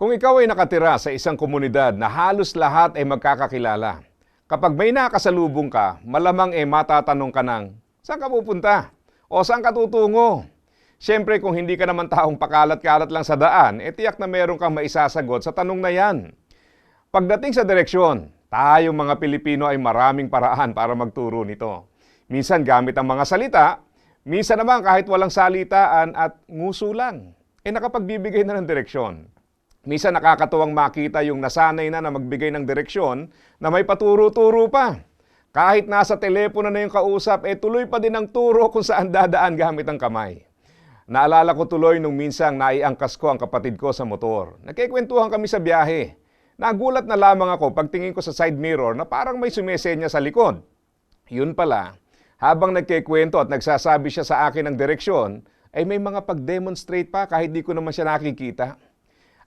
Kung ikaw ay nakatira sa isang komunidad na halos lahat ay magkakakilala, kapag may nakasalubong ka, malamang ay matatanong ka ng, saan ka pupunta? O saan ka tutungo? Siyempre kung hindi ka naman taong pakalat-kalat lang sa daan, eh tiyak na meron kang maisasagot sa tanong na yan. Pagdating sa direksyon, tayong mga Pilipino ay maraming paraan para magturo nito. Minsan gamit ang mga salita, minsan naman kahit walang salitaan at nguso lang. Eh nakapagbibigay na ng direksyon. Minsan nakakatuwang makita yung nasanay na na magbigay ng direksyon na may paturo-turo pa. Kahit nasa telepono na yung kausap, eh tuloy pa din ang turo kung saan dadaan gamit ang kamay. Naalala ko tuloy nung minsang naiangkas ko ang kapatid ko sa motor. Nagkikwentuhan kami sa biyahe. Nagulat na lamang ako pagtingin ko sa side mirror na parang may sumesenya sa likod. Yun pala, habang nagkikwento at nagsasabi siya sa akin ng direksyon, ay may mga pag-demonstrate pa kahit di ko naman siya nakikita.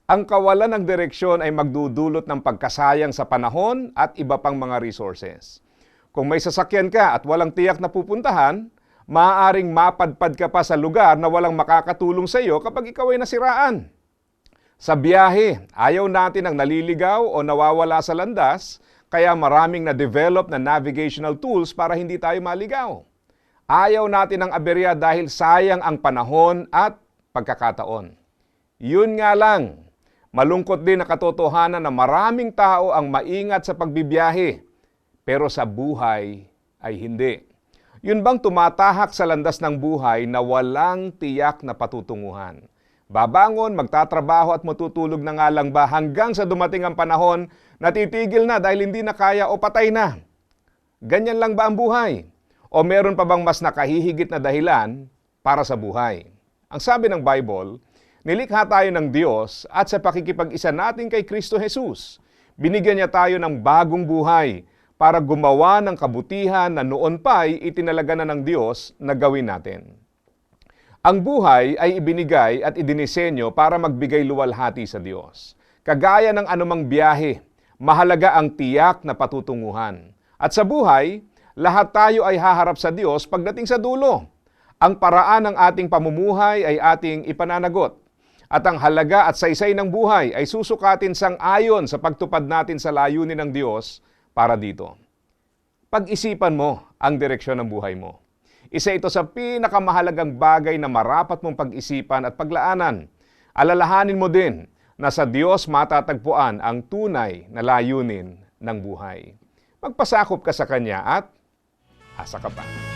Ang kawalan ng direksyon ay magdudulot ng pagkasayang sa panahon at iba pang mga resources. Kung may sasakyan ka at walang tiyak na pupuntahan, maaaring mapadpad ka pa sa lugar na walang makakatulong sa iyo kapag ikaw ay nasiraan. Sa biyahe, ayaw natin ang naliligaw o nawawala sa landas, kaya maraming na-develop na navigational tools para hindi tayo maligaw. Ayaw natin ang aberya dahil sayang ang panahon at pagkakataon. Yun nga lang, malungkot din na katotohanan na maraming tao ang maingat sa pagbibiyahe, pero sa buhay ay hindi. Yun bang tumatahak sa landas ng buhay na walang tiyak na patutunguhan? Babangon, magtatrabaho at matutulog na nga lang ba hanggang sa dumating ang panahon na titigil na dahil hindi na kaya o patay na? Ganyan lang ba ang buhay? O meron pa bang mas nakahihigit na dahilan para sa buhay? Ang sabi ng Bible, nilikha tayo ng Diyos at sa pakikipag-isa natin kay Kristo Jesus, binigyan niya tayo ng bagong buhay para gumawa ng kabutihan na noon pa'y itinalaga na ng Diyos na gawin natin. Ang buhay ay ibinigay at idinisenyo para magbigay luwalhati sa Diyos. Kagaya ng anumang biyahe, mahalaga ang tiyak na patutunguhan. At sa buhay, lahat tayo ay haharap sa Diyos pagdating sa dulo. Ang paraan ng ating pamumuhay ay ating ipananagot. At ang halaga at saysay ng buhay ay susukatin sang ayon sa pagtupad natin sa layunin ng Diyos para dito. Pag-isipan mo ang direksyon ng buhay mo. Isa ito sa pinakamahalagang bagay na marapat mong pag-isipan at paglaanan. Alalahanin mo din na sa Diyos matatagpuan ang tunay na layunin ng buhay. Magpasakop ka sa Kanya at asa ka pa.